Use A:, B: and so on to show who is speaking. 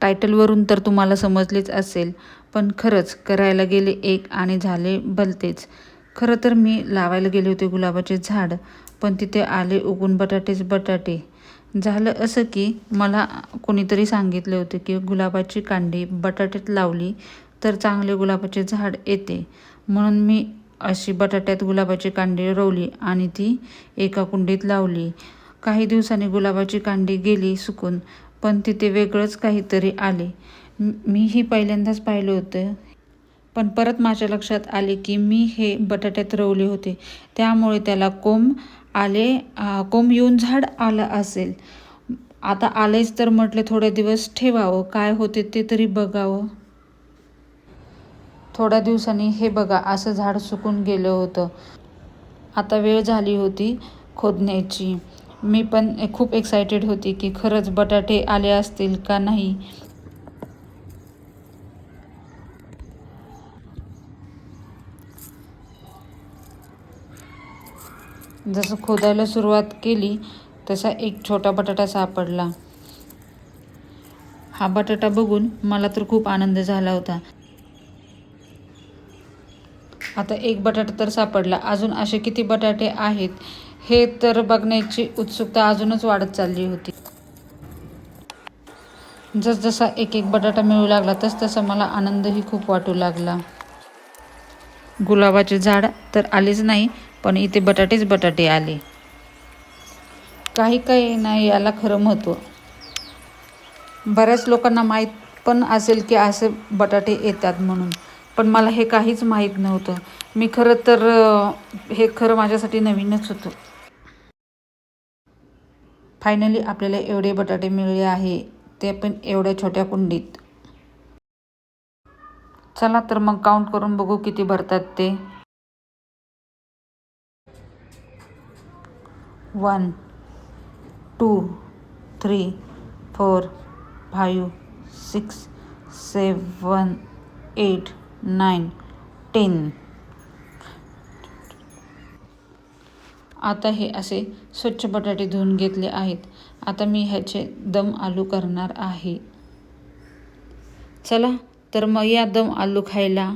A: टायटलवरून तर तुम्हाला समजलेच असेल पण खरंच करायला गेले एक आणि झाले भलतेच. खरं तर मी लावायला गेले होते गुलाबाचे झाड पण तिथे आले उगून बटाटेच बटाटे. झालं असं की मला कोणीतरी सांगितले होते की गुलाबाची कांडी बटाट्यात लावली तर चांगले गुलाबाचे झाड येते. म्हणून मी अशी बटाट्यात गुलाबाची कांडी रोवली आणि ती एका कुंडीत लावली. काही दिवसांनी गुलाबाची कांडी गेली सुकून. पण तिथे वेगळंच काहीतरी आले. मीही पहिल्यांदाच पाहिलं होतं. पण परत माझ्या लक्षात आले की मी हे बटाट्यात रवले होते. त्यामुळे त्याला कोंब आले कोंब येऊन झाड आलं असेल. आता आलेच तर म्हटले थोडे दिवस ठेवावं. काय होते ते तरी बघावं. थोड्या दिवसांनी हे बघा असं झाड सुकून गेलं होतं. आता वेळ झाली होती खोदण्याची. मी पण खूप एक्सायटेड होती की खरंच बटाटे आले असतील का नाही. जसं खोदायला सुरुवात केली तसा एक छोटा बटाटा सापडला. हा बटाटा बघून मला तर खूप आनंद झाला होता. आता एक बटाटा तर सापडला. अजून असे किती बटाटे आहेत? हे तर बघण्याची उत्सुकता अजूनच वाढत चालली होती. जसजसा एक एक बटाटा मिळू लागला तस तसा मला आनंदही खूप वाटू लागला. गुलाबाचे झाड तर आलेच नाही पण इथे बटाटेच बटाटे आले. काही काही नाही याला खरं महत्त्व. बऱ्याच लोकांना माहीत पण असेल की असे बटाटे येतात म्हणून. पण मला हे काहीच माहीत नव्हतं. मी खरं तर हे खरं माझ्यासाठी नवीनच होतं. फायनली आपल्याला एवढे बटाटे मिळले आहे ते पण एवढ्या छोट्या कुंडीत. चला तर मग काउंट करून बघू किती भरतात ते. One two three four five six seven eight nine ten. आता हे असे स्वच्छ बटाटे धुवून घेतले आहेत. आता मी ह्याचे दम आलू करणार आहे. चला तर मग या दम आलू खायला